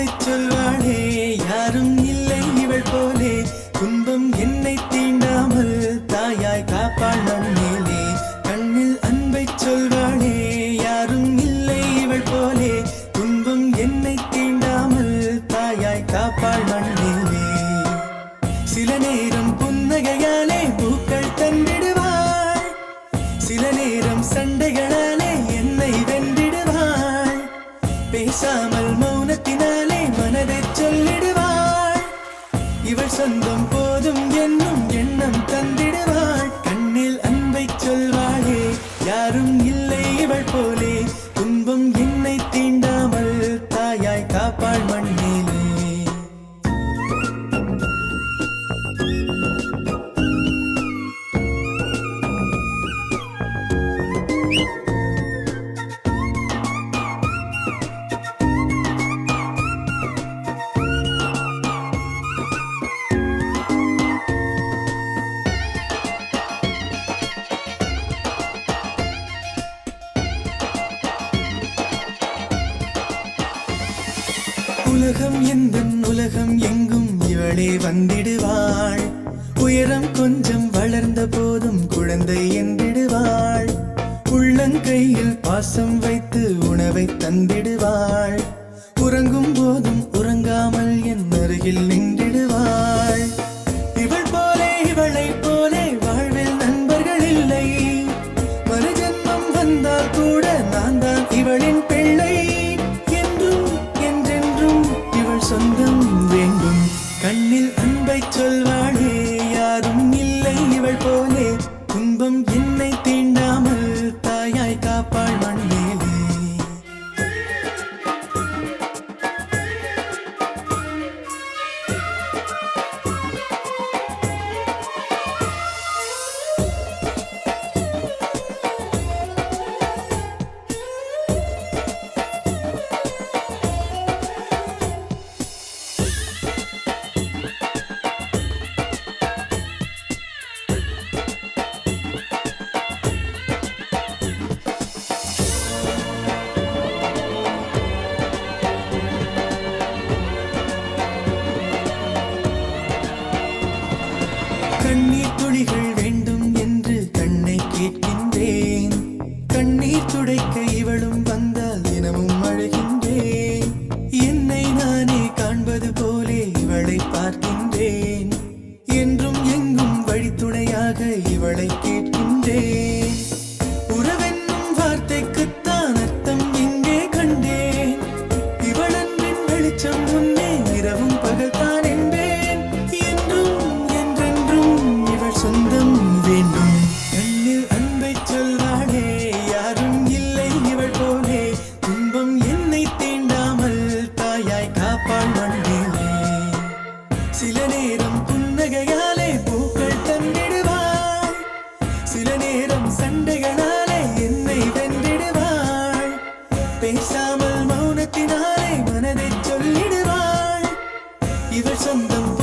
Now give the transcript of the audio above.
அன்பை சொல்வானே யாரும் இல்லை இவள் போலே. துன்பம் என்னை தீண்டாமல் தாயாய் காப்பாள் நம்மேலே கண்ணில் அன்பை சொல்வானே யாரும் இல்லை இவள் போலே. துன்பம் என்னை தீண்டாமல் தாயாய் காப்பாள் மண்ணிலே சில நேரம் புன்னகையாலே பூக்கள் தந்திடுவாள் சில நேரம் சண்டைகளாலே என்னை வென்றிடுவாள் பேசாம சொந்தம் போதும் என்னும் எண்ணம் தந்திடுவாள். கண்ணில் அன்பை சொல்வாளே யாரும் இல்லை இவள் போலே. உலகம் எந்த உலகம் எங்கும் இவளே வந்திடுவாள். உயரம் கொஞ்சம் வளர்ந்த போதும் குழந்தை என்றிடுவாள். உள்ளங்கையில் பாசம் வைத்து உணவை தந்திடுவாள். உறங்கும் போதும் உறங்காமல் என் அருகில் நின்று இன்பம் என்னை துளிகள் வேண்டும் என்று கண்ணை கேட்கின்றேன். கண்ணீர் துடைக்க இவளும் வந்தால் தினமும் அழுகின்றேன். என்னை நானே காண்பது போலே இவளை பார்க்கின்றேன். என்றும் எங்கும் வழித்துணையாக இவளை கேட்கின்றேன். சண்டைகளாலே என்னை வென்றிடுவாள். பேசாமல் மௌனத்தினாலே மனதை சொல்லிடுவாள். இவர் சொந்தம்